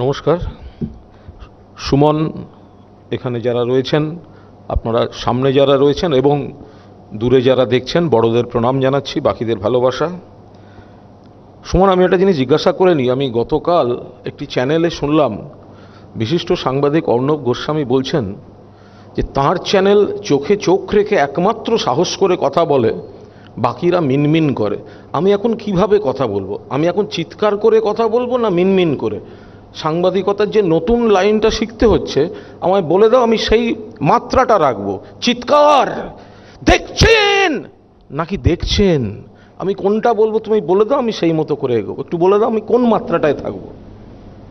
নমস্কার। সুমন, এখানে যারা রয়েছেন, আপনারা সামনে যারা রয়েছেন এবং দূরে যারা দেখছেন, বড়দের প্রণাম জানাচ্ছি, বাকিদের ভালোবাসা। সুমন, আমি একটা জিনিস জিজ্ঞাসা করে নিই। আমি গতকাল একটি চ্যানেলে শুনলাম, বিশিষ্ট সাংবাদিক অর্ণব গোস্বামী বলছেন যে তার চ্যানেল চোখে চোখ রেখে একমাত্র সাহস করে কথা বলে, বাকিরা মিনমিন করে। আমি এখন কীভাবে কথা বলব? আমি এখন চিৎকার করে কথা বলব না মিনমিন করে? সাংবাদিকতার যে নতুন লাইনটা শিখতে হচ্ছে আমায় বলে দাও আমি সেই মাত্রাটা রাখব। চিৎকার! দেখছেন? নাকি দেখছেন? আমি কোনটা বলব তুমি বলে দাও আমি সেই মতো করে এগোবো। একটু বলে দাও আমি কোন মাত্রাটায় থাকব?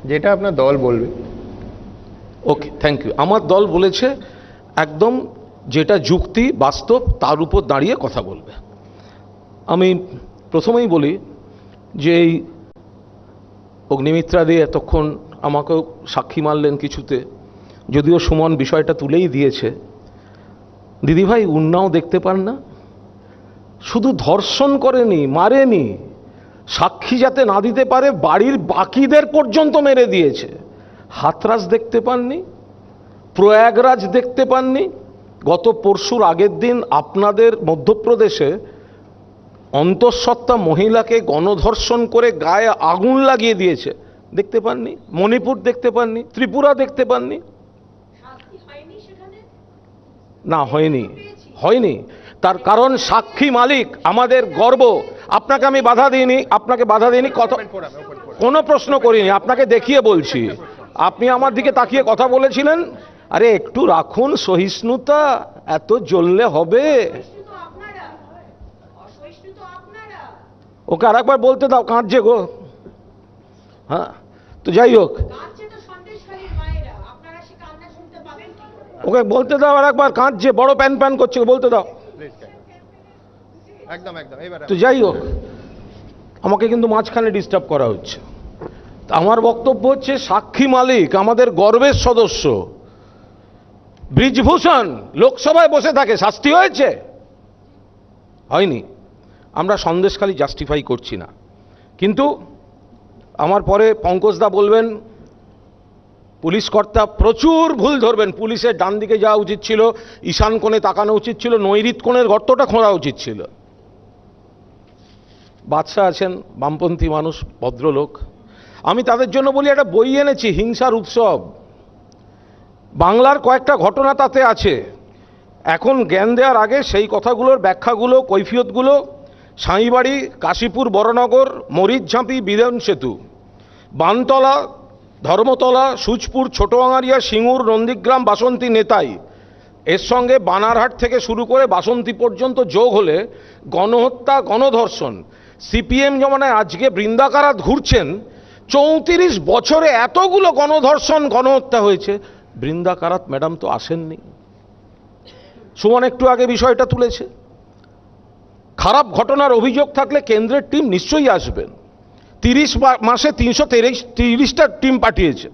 যেটা আপনার দল বলবে। ওকে থ্যাংক ইউ আমার দল বলেছে একদম যেটা যুক্তি বাস্তব তার উপর দাঁড়িয়ে কথা বলবে। আমি প্রথমেই বলি যে এই অগ্নিমিত্রা দিয়ে এতক্ষণ আমাকেও সাক্ষী মারলেন কিছুতে। যদিও সুমন বিষয়টা তুলেই দিয়েছে। দিদিভাই, উন্নাও দেখতে পান না? শুধু ধর্ষণ করেনি, মারেনি। সাক্ষী যাতে না দিতে পারে, বাড়ির বাকিদের পর্যন্ত মেরে দিয়েছে। হাতরাস দেখতে পাননি? প্রয়াগরাজ দেখতে পাননি? গত পরশুর আগের দিন আপনাদের মধ্যপ্রদেশে অন্তঃসত্ত্বা মহিলাকে গণধর্ষণ করে গায়ে আগুন লাগিয়ে দিয়েছে। দেখতে পাননি? মণিপুর দেখতে পাননি? ত্রিপুরা দেখতে পাননি? না হয়নি। হয়নি। তার কারণ সাক্ষী মালিক আমাদের গর্ব। আপনাকে আমি বাধা দিইনি আপনাকে বাধা দিইনি কত কোনো প্রশ্ন করিনি আপনাকে দেখিয়ে বলছি। আপনি আমার দিকে তাকিয়ে কথা বলেছিলেন। আরে একটু রাখুন সহিষ্ণুতা এত জ্বললে হবে সহিষ্ণু তো আপনারা অসহিষ্ণু তো আপনারা ওকে আরেকবার বলতে দাও কাঁদছে গো। হ্যাঁ তো যাই হোক। কাঁদছে তো সন্দেশখালীর মায়েরা। আপনারা সে কান্না শুনতে পাবেন কি করে? ওকে বলতে দাও আরেকবার কাঁদছে বড় প্যান প্যান করছে বলতে দাও। একদম একদম এবারে তো যাই হোক আমাকে কিন্তু মাঝখানে ডিস্টার্ব করা হচ্ছে। তা আমার বক্তব্য হচ্ছে সাক্ষী মালিক আমাদের গর্বের সদস্য ব্রিজভূষণ লোকসভায় বসে থাকে। শাস্তি হয়েছে? হয়নি। আমরা সন্দেশখালি জাস্টিফাই করছি না। কিন্তু আমার পরে পঙ্কজদা বলবেন পুলিশ কর্তা প্রচুর ভুল ধরবেন। পুলিশের ডান দিকে যাওয়া উচিত ছিল, ঈশান কোণে তাকানো উচিত ছিল, নৈরিত কোণের গর্তটা খোঁড়া উচিত ছিল। বাদশাহ আছেন, বামপন্থী মানুষ, ভদ্রলোক। আমি তাদের জন্য বলি, একটা বই এনেছি, হিংসার উৎসব। বাংলার কয়েকটা ঘটনা তাতে আছে। এখন জ্ঞান দেওয়ার আগে সেই কথাগুলোর ব্যাখ্যাগুলো, কৈফিয়তগুলো সাঁইবাড়ি, কাশীপুর, বড়নগর মরিচঝাঁপি বিধান সেতু। বানতলা, ধর্মতলা, সুচপুর ছোটোয়াঙারিয়া সিঙ্গুর, নন্দীগ্রাম, বাসন্তী, নেতাই। এর সঙ্গে বানারহাট থেকে শুরু করে বাসন্তী পর্যন্ত যোগ হলে গণহত্যা, গণধর্ষণ, সিপিএম জমানায় আজকে বৃন্দাকারাত ঘুরছেন, চৌত্রিশ বছরে এতগুলো গণধর্ষণ, গণহত্যা হয়েছে। বৃন্দাকারাত ম্যাডাম তো আসেননি। সুমন, একটু আগে বিষয়টা তুলেছে। খারাপ ঘটনার অভিযোগ থাকলে কেন্দ্রের টিম নিশ্চয়ই আসবেন। তিরিশ মাসে তিনশো তিরিশ তিরিশটা টিম পাঠিয়েছে।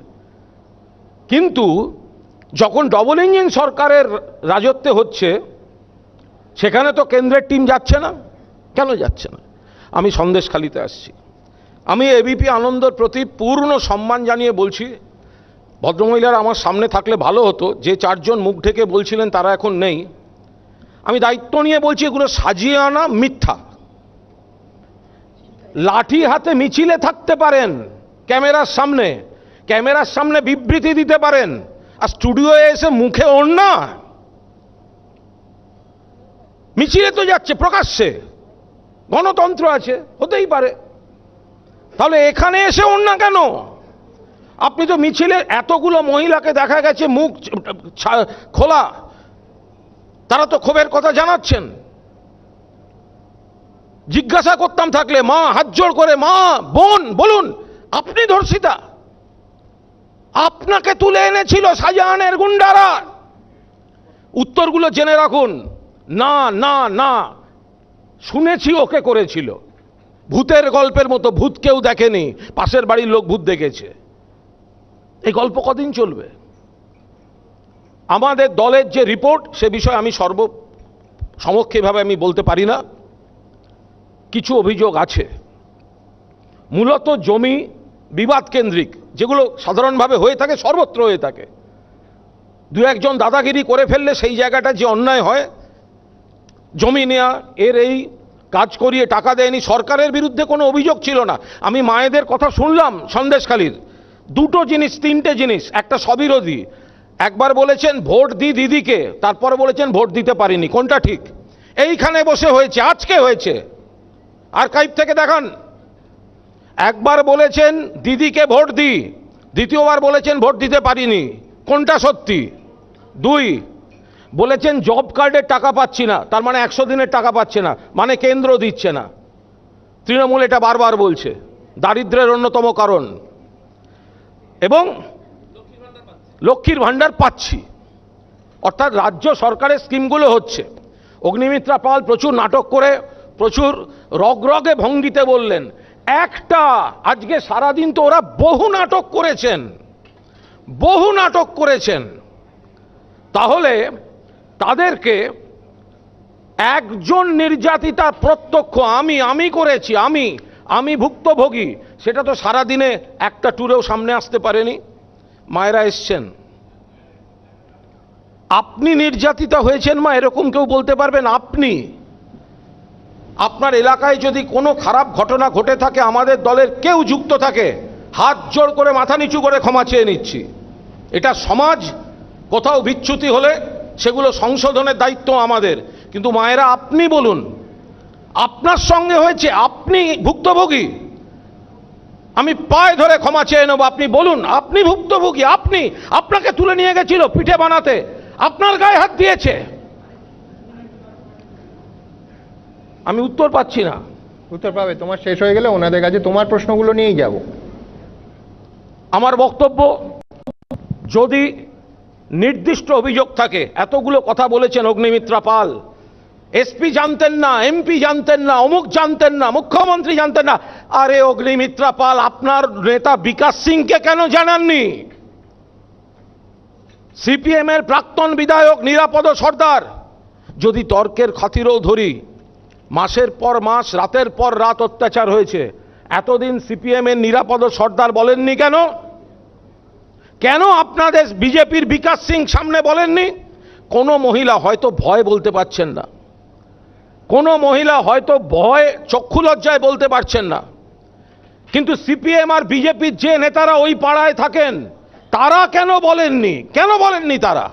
কিন্তু যখন ডবল ইঞ্জিন সরকারের রাজত্বে হচ্ছে, সেখানে তো কেন্দ্রের টিম যাচ্ছে না। কেন যাচ্ছে না? আমি সন্দেশখালিতে আসছি। আমি এবিপি আনন্দর প্রতি পূর্ণ সম্মান জানিয়ে বলছি, ভদ্রমহিলারা আমার সামনে থাকলে ভালো হতো। যে চারজন মুখ ঢেকে বলছিলেন তারা এখন নেই। আমি দায়িত্ব নিয়ে বলছি, এগুলো সাজিয়ে আনা মিথ্যা। লাঠি হাতে মিছিলে থাকতে পারেন ক্যামেরার সামনে ক্যামেরার সামনে বিবৃতি দিতে পারেন, আর স্টুডিওয়ে এসে মুখে ওর না মিছিলে তো যাচ্ছে, প্রকাশ্যে। গণতন্ত্র আছে, হতেই পারে। তাহলে এখানে এসে ওর না কেন? আপনি তো মিছিলে এতগুলো মহিলাকে দেখা গেছে, মুখ খোলা। তারা তো ক্ষোভের কথা জানাচ্ছেন। জিজ্ঞাসা করতাম থাকলে, মা, হাত জোড় করে, মা, বোন, বলুন, আপনি ধর্ষিতা? আপনাকে তুলে এনেছিল শাহজাহানের গুন্ডারা। উত্তরগুলো জেনে রাখুন। না না না, শুনেছি ওকে করেছিল। ভূতের গল্পের মতো ভূত কেউ দেখেনি। পাশের বাড়ির লোক ভূত দেখেছে। এই গল্প কদিন চলবে? আমাদের দলের যে রিপোর্ট সে বিষয়ে আমি সর্ব সমক্ষেভাবে আমি বলতে পারি না। কিছু অভিযোগ আছে। মূলত জমি বিবাদ কেন্দ্রিক, যেগুলো সাধারণভাবে হয়ে থাকে, সর্বত্র হয়ে থাকে। দু একজন দাদাগিরি করে ফেললে সেই জায়গাটা যে অন্যায় হয়, জমি নেয়া, এর এই কাজ করিয়ে টাকা দেয়নি, সরকারের বিরুদ্ধে কোনো অভিযোগ ছিল না। আমি মায়েদের কথা শুনলাম সন্দেশখালীর। দুটো জিনিস, তিনটে জিনিস, একটা স্ববিরোধী একবার বলেছেন ভোট দি দিদিকে, তারপরে বলেছেন ভোট দিতে পারিনি, কোনটা ঠিক? এইখানে বসে হয়েছে, আজকে হয়েছে। আর আর্কাইভ থেকে দেখান। একবার বলেছেন দিদিকে ভোট দি, দ্বিতীয়বার বলেছেন ভোট দিতে পারিনি, কোনটা সত্যি? দুই, বলেছেন জব কার্ডের টাকা পাচ্ছি না, তার মানে একশো দিনের টাকা পাচ্ছে না মানে কেন্দ্র দিচ্ছে না। তৃণমূল এটা বারবার বলছে দারিদ্র্যের অন্যতম কারণ। এবং লক্ষ্মীর ভাণ্ডার পাচ্ছি। অর্থাৎ রাজ্য সরকারের স্কিমগুলো হচ্ছে। অগ্নিমিত্রা পাল প্রচুর নাটক করে, প্রচুর রগরগে ভঙ্গিতে বললেন, একটা, আজকে সারাদিন তো ওরা বহু নাটক করেছেন, বহু নাটক করেছেন। তাহলে তাদেরকে একজন নির্যাতিতা প্রত্যক্ষ, আমি আমি করেছি, আমি আমি ভুক্তভোগী, সেটা তো সারাদিনে একটা ট্যুরেও সামনে আসতে পারেনি। মায়েরা এসছেন। আপনি নির্যাতিতা হয়েছেন মা, এরকম কেউ বলতে পারবেন আপনি? আপনার এলাকায় যদি কোনো খারাপ ঘটনা ঘটে থাকে, আমাদের দলের কেউ যুক্ত থাকে, হাত জোড় করে, মাথা নিচু করে ক্ষমা চেয়ে নিচ্ছি। এটা সমাজ, কোথাও বিচ্যুতি হলে সেগুলো সংশোধনের দায়িত্ব আমাদের। কিন্তু মায়েরা, আপনি বলুন, আপনার সঙ্গে হয়েছে, আপনি ভুক্তভোগী? আমি পায়ে ধরে ক্ষমা চেয়ে নেব। আপনি বলুন আপনি ভুক্তভোগী আপনি আপনাকে তুলে নিয়ে গেছিল পিঠে বানাতে। আপনার গায়ে হাত দিয়েছে। আমি উত্তর পাচ্ছি না। উত্তর পাবে তোমার শেষ হয়ে গেলে ওনাদের কাছে তোমার প্রশ্নগুলো নিয়েই যাব। আমার বক্তব্য যদি নির্দিষ্ট অভিযোগ থাকে এতগুলো কথা বলেছেন অগ্নিমিত্রা পাল। এসপি জানতেন না, এমপি জানতেন না, অমুক জানতেন না, মুখ্যমন্ত্রী জানতেন না। আরে অগ্নিমিত্রা পাল, আপনার নেতা বিকাশ সিংকে কেন জানাননি? সিপিএম এর প্রাক্তন বিধায়ক নিরাপদ সর্দার, যদি তর্কের খাতিরেও ধরি, মাসের পর মাস, রাতের পর রাত অত্যাচার হয়েছে। এতদিন সিপিএম এর নিরাপদ সর্দার বলেননি কেন? কেন আপনাদের বিজেপির বিকাশ সিং সামনে বলেননি? কোনো মহিলা হয়তো ভয় বলতে পারছেন না। কোনো মহিলা হয়তো ভয়, চক্ষু লজ্জায় বলতে পারছেন না। কিন্তু সিপিএম আর বিজেপির যে নেতারা ওই পাড়ায় থাকেন, তারা কেন বলেননি? কেন বলেননি তারা?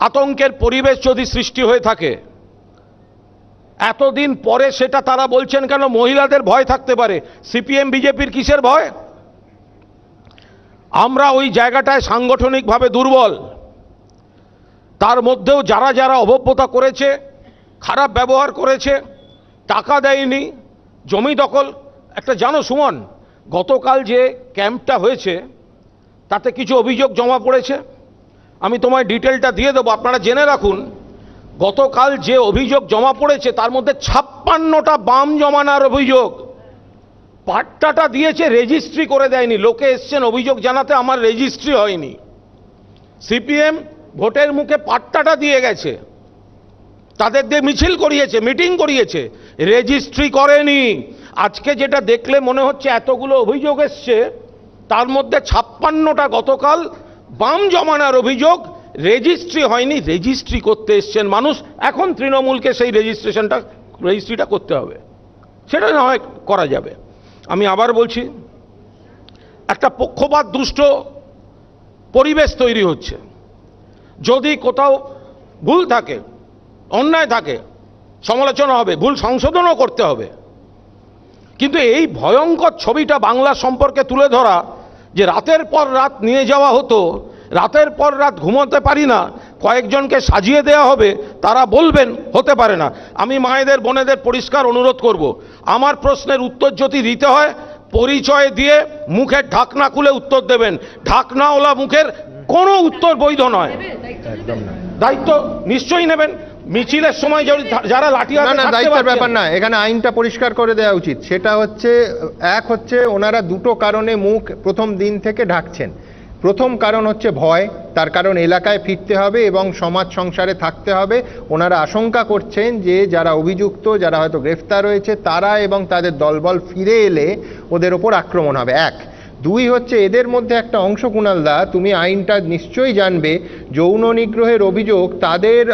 আতঙ্কের পরিবেশ যদি সৃষ্টি হয়ে থাকে, এতদিন পরে সেটা তারা বলছেন কেন মহিলাদের ভয় থাকতে পারে? সিপিএম, বিজেপির কিসের ভয়? আমরা ওই জায়গাটায় সাংগঠনিকভাবে দুর্বল। তার মধ্যেও যারা যারা অভব্যতা করেছে খারাপ ব্যবহার করেছে, টাকা দেয়নি, জমি দখল। একটা জানো সুমন, গতকাল যে ক্যাম্পটা হয়েছে, তাতে কিছু অভিযোগ জমা পড়েছে। আমি তোমায় ডিটেলটা দিয়ে দেবো, আপনারা জেনে রাখুন, গতকাল যে অভিযোগ জমা পড়েছে, তার মধ্যে ছাপ্পান্নটা বাম জমানার অভিযোগ। পাট্টাটা দিয়েছে, রেজিস্ট্রি করে দেয়নি, লোকে এসছেন অভিযোগ জানাতে আমার রেজিস্ট্রি হয়নি। সিপিএম ভোটের মুখে পাট্টাটা দিয়ে গেছে। তাদের দিয়ে মিছিল করিয়েছে, মিটিং করিয়েছে। রেজিস্ট্রি করেনি। আজকে যেটা দেখলে মনে হচ্ছে এতগুলো অভিযোগ এসছে, তার মধ্যে ছাপ্পান্নটা গতকাল বাম জমানার অভিযোগ, রেজিস্ট্রি হয়নি, রেজিস্ট্রি করতে এসছেন মানুষ। এখন তৃণমূলকে সেই রেজিস্ট্রেশনটা, রেজিস্ট্রিটা করতে হবে। সেটা না হয় করা যাবে। আমি আবার বলছি, একটা পক্ষপাত দুষ্ট পরিবেশ তৈরি হচ্ছে। যদি কোথাও ভুল থাকে অন্যায় থাকে সমালোচনা হবে ভুল সংশোধনও করতে হবে। কিন্তু এই ভয়ঙ্কর ছবিটা বাংলা সম্পর্কে তুলে ধরা যে রাতের পর রাত নিয়ে যাওয়া হতো রাতের পর রাত ঘুমোতে পারি না কয়েকজনকে সাজিয়ে দেওয়া হবে তারা বলবেন হতে পারে না। আমি মায়েদের বোনেদের পরিষ্কার অনুরোধ করব। আমার প্রশ্নের উত্তর যদি দিতে হয় পরিচয় দিয়ে মুখের ঢাকনা খুলে উত্তর দেবেন। ঢাকনাওয়ালা মুখের কোনো উত্তর বৈধ নয়। একদম দায়িত্ব নিশ্চয়ই নেবেন। মিছিলের সময় যদি যারা লাঠি না হাতে না দায়িত্বের ব্যাপার না এখানে আইনটা পরিষ্কার করে দেওয়া উচিত। সেটা হচ্ছে এক হচ্ছে ওনারা দুটো কারণে মুখ প্রথম দিন থেকে ঢাকছেন। প্রথম কারণ হচ্ছে ভয় তার কারণ এলাকায় ফিরতে হবে এবং সমাজ সংসারে থাকতে হবে। ওনারা আশঙ্কা করছেন যে যারা অভিযুক্ত যারা হয়তো গ্রেফতার হয়েছে তারা এবং তাদের দলবল ফিরে এলে ওদের ওপর আক্রমণ হবে। এক দুই হচ্ছে এদের মধ্যে একটা অংশ কুণালদা তুমি আইনটা নিশ্চয়ই জানবে যৌন নিগ্রহের অভিযোগ তাদের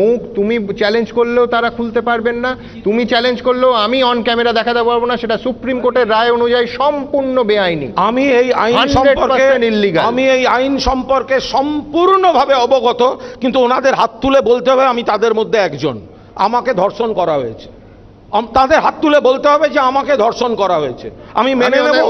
মুখ তুমি চ্যালেঞ্জ করলেও তারা খুলতে পারবেন না তুমি চ্যালেঞ্জ করলেও আমি অন ক্যামেরা দেখাতে পারব না সেটা সুপ্রিম কোর্টের রায় অনুযায়ী সম্পূর্ণ বেআইনি। আমি এই আইন সম্পর্কে। আমি এই আইন সম্পর্কে সম্পূর্ণভাবে অবগত কিন্তু ওনাদের হাত তুলে বলতে হবে আমি তাদের মধ্যে একজন। আমাকে ধর্ষণ করা হয়েছে। তাদের হাত তুলে বলতে হবে যে আমাকে ধর্ষণ করা হয়েছে। আমি মেনে নেব।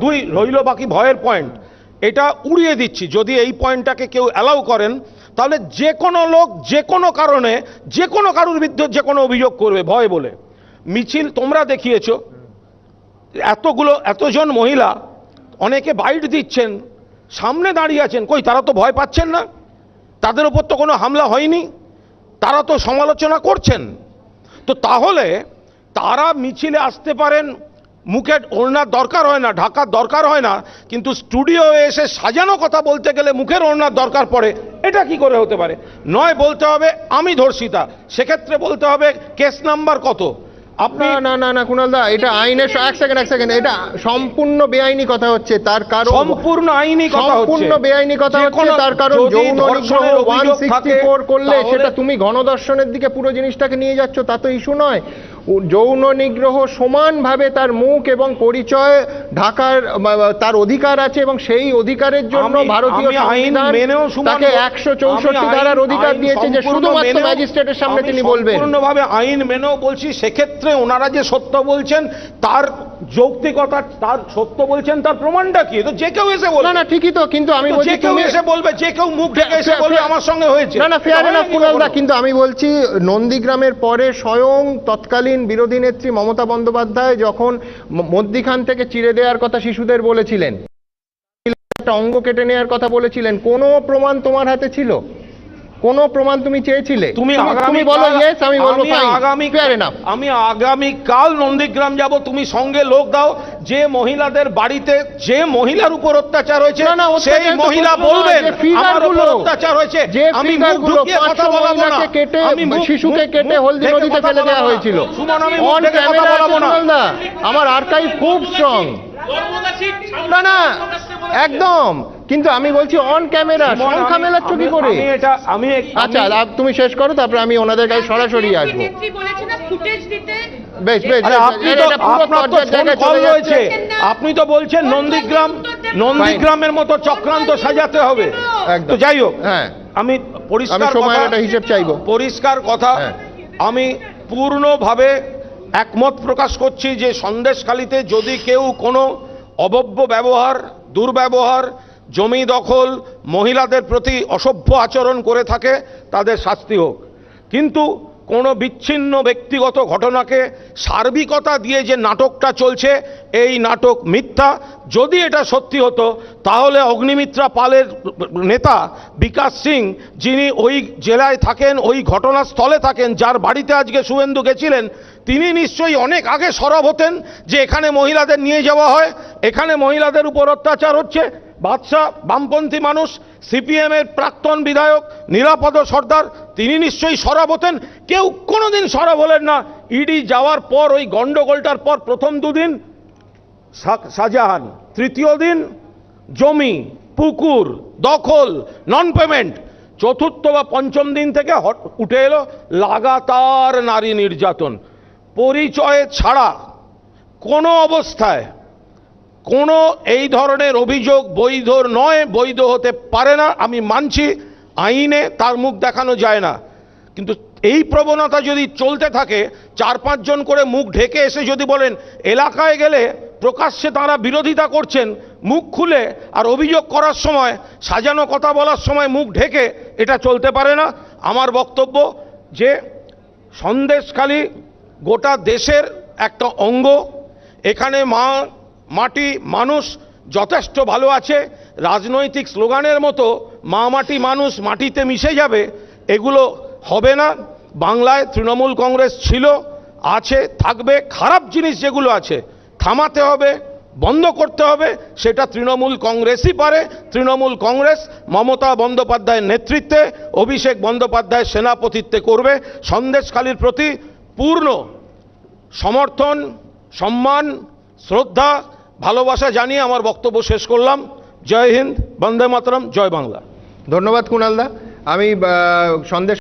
দুই রইল বাকি ভয়ের পয়েন্ট। এটা উড়িয়ে দিচ্ছি। যদি এই পয়েন্টটাকে কেউ অ্যালাউ করেন তাহলে যে কোনো লোক যে কোনো কারণে যে কোনো কারোর বিরুদ্ধে যে কোনো অভিযোগ করবে ভয় বলে। মিছিল তোমরা দেখিয়েছো। এতগুলো এতজন মহিলা অনেকে বাইট দিচ্ছেন। সামনে দাঁড়িয়ে আছেন। কই তারা তো ভয় পাচ্ছেন না? তাদের উপর তো কোনো হামলা হয়নি। তারা তো সমালোচনা করছেন। তো তাহলে তারা মিছিলে আসতে পারেন মুখে ওড়নার দরকার হয় না, ঢাকার দরকার হয় না, কিন্তু স্টুডিও এসে সাজানো কথা বলতে গেলে মুখের ওড়নার দরকার পড়ে, এটা কি করে হতে পারে? নয় বলতে হবে, আমি ধর্ষিতা, সেক্ষেত্রে বলতে হবে কেস নাম্বার কত? না না না না কুণালদা এটা আইনের এক সেকেন্ড এক সেকেন্ড এটা সম্পূর্ণ বেআইনি কথা হচ্ছে তার কারণ সম্পূর্ণ আইনি কথা হচ্ছে। সম্পূর্ণ বেআইনি কথা হচ্ছে তার কারণ যৌন নিগ্রহ করলে সেটা তুমি গণদর্শনের দিকে পুরো জিনিসটাকে নিয়ে যাচ্ছ তা তো ইস্যু নয়। যৌন নিগ্রহ সমানভাবে তার মুখ এবং পরিচয় ঢাকার তার অধিকার আছে এবং সেই অধিকারের জন্য ভারতীয় আইন সংবিধান তাকে একশো চৌষট্টি ধারার অধিকার দিয়েছে যে শুধুমাত্র ম্যাজিস্ট্রেটের সামনে তিনি বলবেন। পূর্ণভাবে আইন মেনেও বলছি সেক্ষেত্রে ওনারা যে সত্য বলছেন তার যৌক্তিকতা তার সত্য বলছেন তার প্রমাণটা কি? তো যে কেউ এসে বলবে। না ঠিকই তো কিন্তু আমি বলছি যে কেউ এসে বলবে যে কেউ মুখ ঢেকে এসে বলবে আমার সঙ্গে হয়েছে। না না ফেয়ার এনাফ কুণালদা কিন্তু আমি বলছি নন্দীগ্রামের পরে স্বয়ং তৎকালীন বিরোধী নেত্রী মমতা বন্দ্যোপাধ্যায় যখন মধ্যিখান থেকে চিড়ে দেওয়ার কথা শিশুদের বলেছিলেন একটা অঙ্গ কেটে নেওয়ার কথা বলেছিলেন কোনো প্রমাণ তোমার হাতে ছিল? কোনো প্রমাণ তুমি চেয়েছিলে? তুমি আগামী তুমি বলো ইয়েস আমি বলব ফাইন আগামী আমি আগামী কাল নন্দীগ্রাম যাব তুমি সঙ্গে লোক দাও যে মহিলাদের বাড়িতে যে মহিলার উপর অত্যাচার হয়েছে না, সেই মহিলা বলবেন আমার উপর অত্যাচার হয়েছে আমি মুখ ঢুকিয়ে কথা বলাবো না। কেটে আমি শিশুকে কেটে হলদি নদীতে ফেলে দেওয়া হয়েছিল। সুমন আমি অন ক্যামেরা বলাবো না। আমার আর্কাইভ খুব স্ট্রং না না একদম। কিন্তু আমি বলছি অন ক্যামেরা সংখ্যা মেলাচ্ছ কি করে। আমি এটা আমি আচ্ছা তুমি শেষ করো তারপরে আমি ওনাদের কাছে সরাসরি আসব। নেত্রী বলেছে না ফুটেজ দিতে? বেশ বেশ আপনি তো বলছেন নন্দীগ্রাম নন্দীগ্রামের মতো চক্রান্ত সাজাতে হবে। একদম। তো যাই হোক হ্যাঁ। আমি পরিষ্কার সময়ের একটা হিসেব চাইব। পরিষ্কার কথা হ্যাঁ। আমি পূর্ণভাবে একমত প্রকাশ করছি যে সন্দেশখালিতে যদি কেউ কোনো অবব্য ব্যবহার, দুর্ব্যবহার, জমি দখল, মহিলাদের প্রতি অসভ্য আচরণ করে থাকে, তাদের শাস্তি হোক। কিন্তু কোনো বিচ্ছিন্ন ব্যক্তিগত ঘটনাকে সার্বিকতা দিয়ে যে নাটকটা চলছে, এই নাটক মিথ্যা। যদি এটা সত্যি হতো, তাহলে অগ্নিমিত্রা পালের নেতা বিকাশ সিং যিনি ওই জেলায় থাকেন, ওই ঘটনাস্থলে থাকেন, যার বাড়িতে আজকে শুভেন্দু গেছিলেন তিনি নিশ্চয়ই অনেক আগে সরব হতেন যে এখানে মহিলাদের নিয়ে যাওয়া হয়, এখানে মহিলাদের উপর অত্যাচার হচ্ছে। বাদশাহ, বামপন্থী মানুষ সিপিএমের প্রাক্তন বিধায়ক, নিরাপদ সর্দার, তিনি নিশ্চয়ই সরব হতেন। কেউ কোনোদিন সরব হলেন না। ইডি যাওয়ার পর, ওই গন্ডগোলটার পর প্রথম দুদিন শাহজাহান, তৃতীয় দিন জমি, পুকুর, দখল নন পেমেন্ট চতুর্থ বা পঞ্চম দিন থেকে উঠে এলো, লাগাতার নারী নির্যাতন। পরিচয় ছাড়া কোনো অবস্থায় কোনো এই ধরনের অভিযোগ বৈধ নয়, বৈধ হতে পারে না, আমি মানছি, আইনে তার মুখ দেখানো যায় না। কিন্তু এই প্রবণতা যদি চলতে থাকে, চার পাঁচজন করে মুখ ঢেকে এসে যদি বলেন, এলাকায় গেলে প্রকাশ্যে তারা বিরোধিতা করছেন, মুখ খুলে আর অভিযোগ করার সময়, সাজানো কথা বলার সময় মুখ ঢেকে, এটা চলতে পারে না। আমার বক্তব্য যে সন্দেশখালী গোটা দেশের একটা অঙ্গ। এখানে মা, মাটি মানুষ যথেষ্ট ভালো আছে। রাজনৈতিক স্লোগানের মতো মা, মাটি মানুষ মাটিতে মিশে যাবে, এগুলো হবে না। বাংলায় তৃণমূল কংগ্রেস ছিল, আছে, থাকবে, খারাপ জিনিস যেগুলো আছে, থামাতে হবে, বন্ধ করতে হবে, সেটা তৃণমূল কংগ্রেসই পারে। তৃণমূল কংগ্রেস মমতা বন্দ্যোপাধ্যায়ের নেতৃত্বে, অভিষেক বন্দ্যোপাধ্যায়ের সেনাপতিত্বে করবে। সন্দেশখালির প্রতি পূর্ণ সমর্থন, সম্মান, শ্রদ্ধা, ভালোবাসা জানিয়ে আমার বক্তব্য শেষ করলাম। জয় হিন্দ, বন্দে মাতরম, জয় বাংলা। ধন্যবাদ কুণালদা আমি সন্দেশ